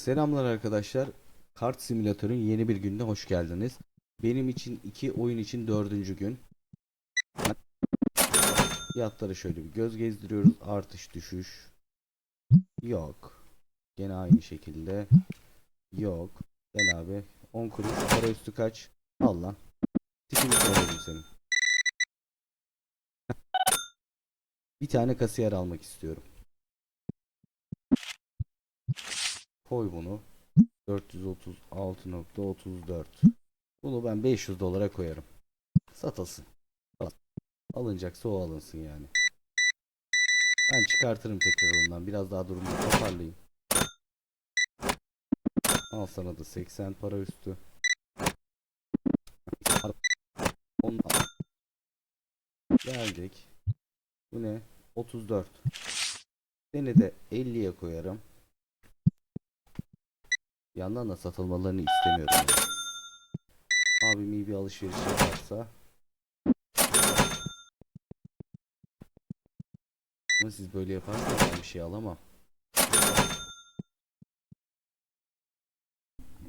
Selamlar arkadaşlar. Kart Simülatör'ün yeni bir gününe hoş geldiniz. Benim için iki oyun için dördüncü gün. Fiyatları şöyle bir göz gezdiriyoruz. Artış düşüş. Yok. Gene aynı şekilde. Yok. Gel abi. 10 kuruş. Para üstü kaç? Al lan. Tipini söyledim senin. Bir tane kasiyer almak istiyorum. Koy bunu. 436.34. Bunu ben 500 dolara koyarım. Satılsın. Al- Alınacaksa o alınsın yani. Ben çıkartırım tekrar ondan. Biraz daha durumu toparlayayım. Al sana da 80 para üstü. Geldik. Bu ne? 34. Seni de 50'ye koyarım. Yandan da satılmalarını istemiyorum. Yani. Abim iyi bir alışveriş yaparsa. Ama siz böyle yaparsanız ben bir şey alamam.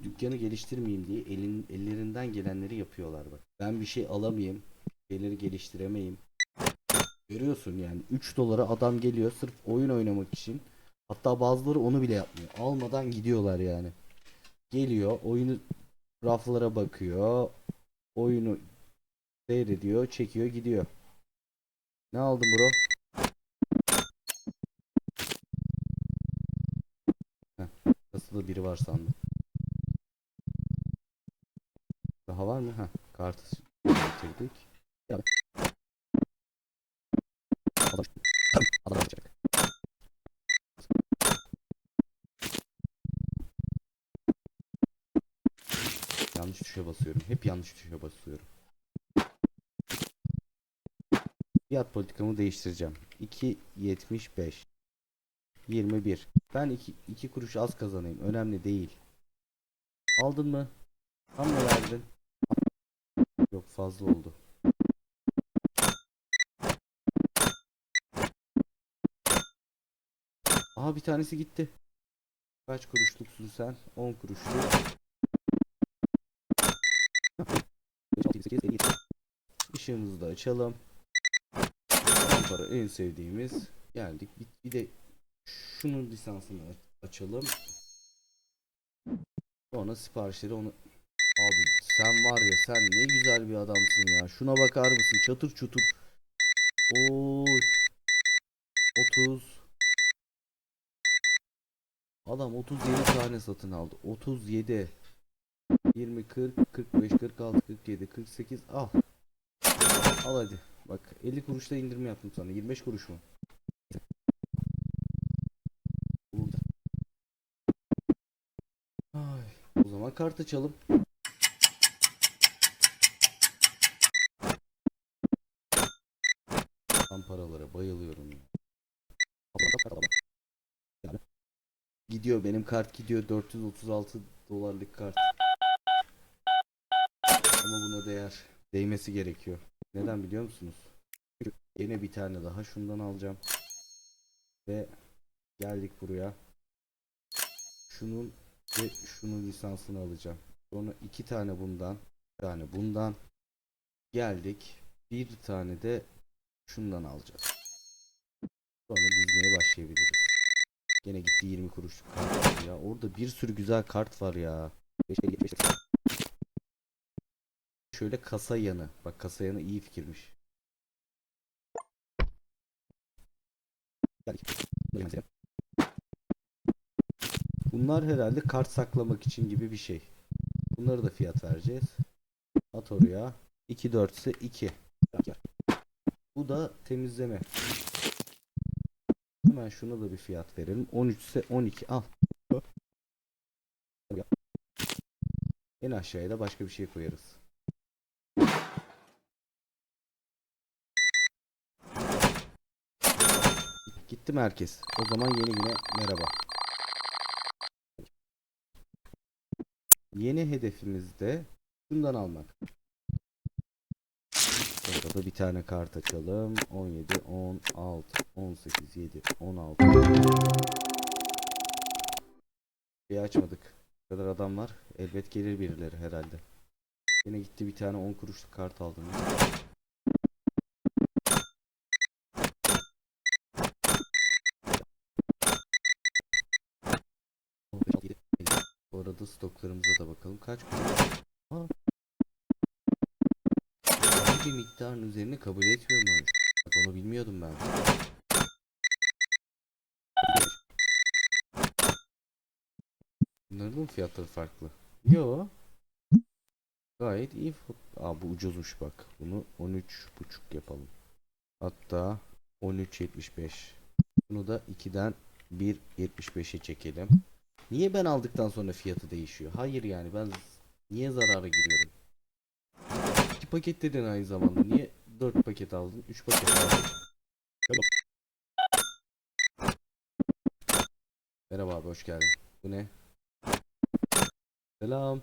Dükkanı geliştirmeyeyim diye elin, ellerinden gelenleri yapıyorlar bak. Ben bir şey alamayayım. Şeyleri geliştiremeyim. Görüyorsun yani 3 dolara adam geliyor sırf oyun oynamak için. Hatta bazıları onu bile yapmıyor. Almadan gidiyorlar yani. Geliyor oyunu raflara bakıyor. Oyunu seyrediyor, çekiyor, gidiyor. Ne aldın bro? Heh, kasada biri var sandım. Daha var mı? Heh, kartı getirdik. Ya. Adam, adam alacak. Yanlış tuşa basıyorum. Hep yanlış tuşa basıyorum. Fiyat politikamı değiştireceğim. 2.75 21 Ben 2, 2 kuruş az kazanayım. Önemli değil. Aldın mı? Tam mı verdin? Yok fazla oldu. Aha bir tanesi gitti. Kaç kuruşluksun sen? 10 kuruşluk. Işığımızı da açalım. Para en sevdiğimiz. Geldik. Bir, de şunun lisansını aç- açalım. Sonra siparişleri onu Abi sen var ya sen ne güzel bir adamsın ya. Şuna bakar mısın? Çatır çutur. Oy. 30. Adam 37 tane satın aldı. 37. 20, 40, 45, 46, 47, 48 al. Al hadi. Bak 50 kuruşta indirim yaptım sana. 25 kuruş mu? Burada. Ay. O zaman kart açalım. Ben paralara bayılıyorum ya. Gidiyor benim kart gidiyor 436 dolarlık kart. Ama buna değer. Değmesi gerekiyor. Neden biliyor musunuz? Yine bir tane daha şundan alacağım. Ve geldik buraya. Şunun ve şunun lisansını alacağım. Sonra iki tane bundan, bir tane bundan. Geldik. Bir tane de şundan alacağız. Sonra dizmeye başlayabiliriz. Gene gitti 20 kuruşluk kart ya. Orada bir sürü güzel kart var ya. Şöyle kasa yanı. Bak kasa yanı iyi fikirmiş. Bunlar herhalde kart saklamak için gibi bir şey. Bunları da fiyat vereceğiz. At oraya. 2 4 ise 2. Bu da temizleme. Hemen şuna da bir fiyat verelim. 13 ise 12 al. En aşağıya da başka bir şey koyarız. Gitti mi herkes? O zaman yeni güne merhaba. Yeni hedefimiz de şundan almak. Burada da bir tane kart açalım. 17, 16, 18, 7, 16. şeyi açmadık. Bu kadar adam var. Elbet gelir birileri herhalde. Yine gitti bir tane 10 kuruşluk kart aldım. Arada stoklarımıza da bakalım. Kaç kuruş? Bir miktarın üzerine kabul etmiyormuş. Bak onu bilmiyordum ben. Bunların da mı fiyatları farklı? Yo. Gayet iyi. Aa bu ucuzmuş bak. Bunu 13.5 yapalım. Hatta 13.75. Bunu da 2'den 1.75'e çekelim. Niye ben aldıktan sonra fiyatı değişiyor? Hayır yani ben niye zarara giriyorum? 2 paket dedin aynı zamanda. Niye 4 paket aldın? 3 paket aldın. Merhaba abi hoş geldin. Bu ne? Selam.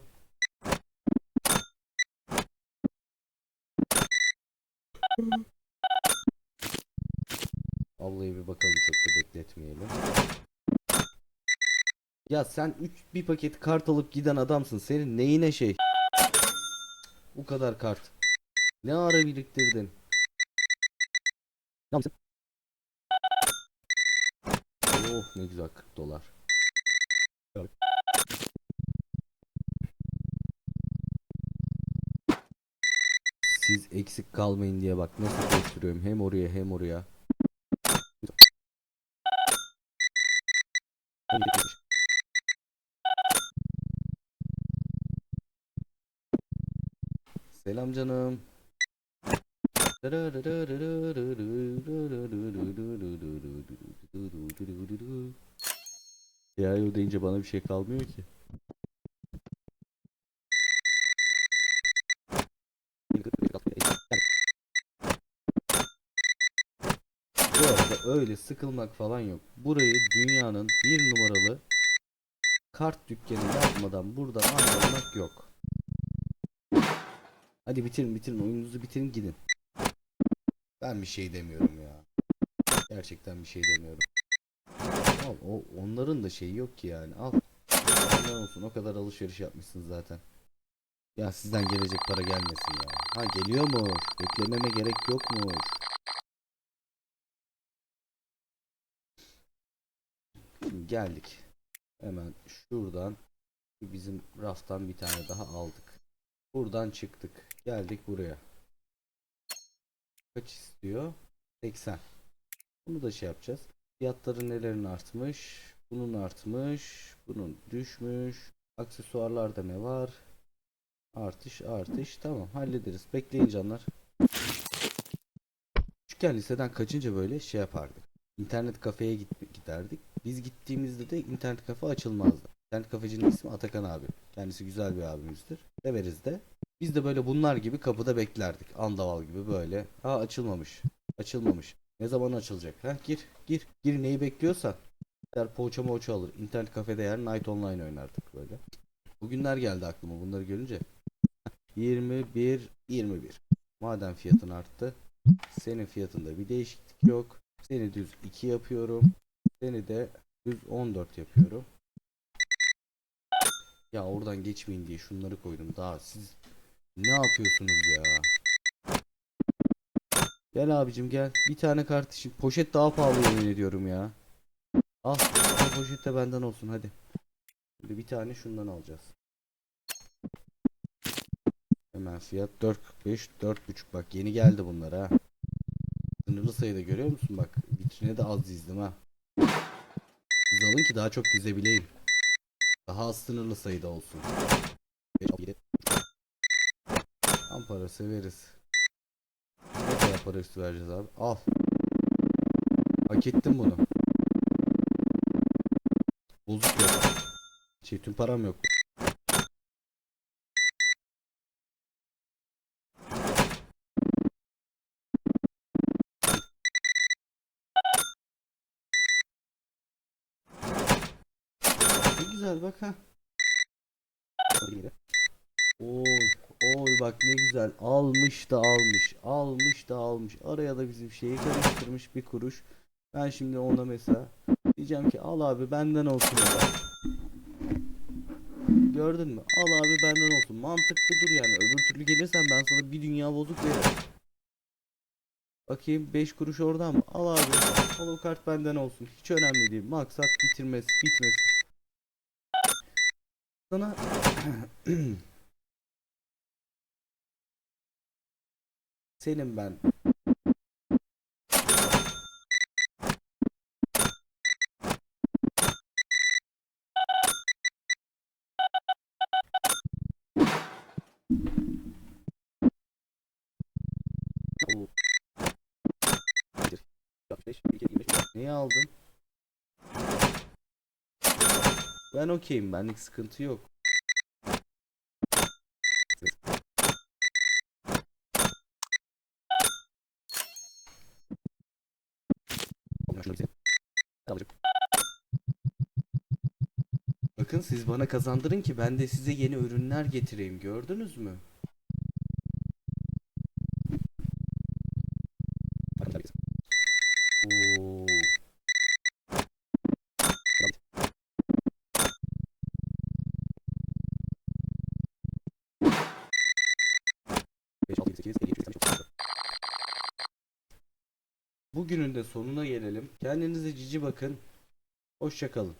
Ablayı bir bakalım çok da bekletmeyelim. Ya sen 3 bir paket kart alıp giden adamsın. Senin neyine şey? Bu kadar kart. Ne ara biriktirdin? Ne yaptın? Oh ne güzel 40 dolar. Siz eksik kalmayın diye bak nasıl koşturuyorum hem oraya hem oraya. Selam canım. Ya o deyince bana bir şey kalmıyor ki. Arada öyle sıkılmak falan yok. Burayı dünyanın bir numaralı kart dükkanı yapmadan buradan ayrılmak yok. Hadi bitirin bitirin oyununuzu bitirin gidin. Ben bir şey demiyorum ya. Gerçekten bir şey demiyorum. Al o onların da şeyi yok ki yani. Al. Ne olsun o kadar alışveriş yapmışsın zaten. Ya sizden gelecek para gelmesin ya. Ha geliyor mu? Beklememe gerek yok mu? Şimdi geldik. Hemen şuradan bizim raftan bir tane daha aldık. Buradan çıktık. Geldik buraya. Kaç istiyor? 80. Bunu da şey yapacağız. Fiyatları nelerin artmış? Bunun artmış. Bunun düşmüş. Aksesuarlarda ne var? Artış artış. Tamam hallederiz. Bekleyin canlar. Küçükken liseden kaçınca böyle şey yapardık. İnternet kafeye giderdik. Biz gittiğimizde de internet kafe açılmazdı. İnternet kafecinin ismi Atakan abi. Kendisi güzel bir abimizdir. Severiz de. Biz de böyle bunlar gibi kapıda beklerdik. Andaval gibi böyle. Ha açılmamış. Açılmamış. Ne zaman açılacak? Ha gir gir. Gir neyi bekliyorsan. Der poğaça moğaça alır. İnternet kafede yer Night Online oynardık böyle. Bugünler geldi aklıma bunları görünce. 21 21. Madem fiyatın arttı. Senin fiyatında bir değişiklik yok. Seni düz 2 yapıyorum. Seni de düz 14 yapıyorum. Ya oradan geçmeyin diye şunları koydum. Daha siz ne yapıyorsunuz ya? Gel abicim gel. Bir tane kart için. Poşet daha pahalı yemin ediyorum ya. Al. Bu poşet de benden olsun hadi. Şimdi bir tane şundan alacağız. Hemen fiyat 4.45 4.5 bak yeni geldi bunlar ha. Sınırlı sayıda görüyor musun bak. Vitrine de az dizdim ha. Siz alın ki daha çok dizebileyim. Daha sınırlı sayıda olsun. Tam para severiz. Ne kadar para üstü vereceğiz abi? Al. Hak ettim bunu. Bozuk yok. Şey tüm param yok. Güzel bak ha. Oy, oy bak ne güzel. Almış da almış. Almış da almış. Araya da bizim şeyi karıştırmış bir kuruş. Ben şimdi ona mesela diyeceğim ki al abi benden olsun da. gördün mü? Al abi benden olsun. Mantık budur yani. Öbür türlü gelirsen ben sana bir dünya bozuk veririm. Bakayım 5 kuruş oradan mı? Al abi. Al o kart benden olsun. Hiç önemli değil. Maksat bitirmesi, bitmesi. Sana senin ben. Neyi aldın? Ben okeyim. Benlik sıkıntı yok. Bakın siz bana kazandırın ki ben de size yeni ürünler getireyim. Gördünüz mü? Bugünün de sonuna gelelim. Kendinize cici bakın. Hoşça kalın.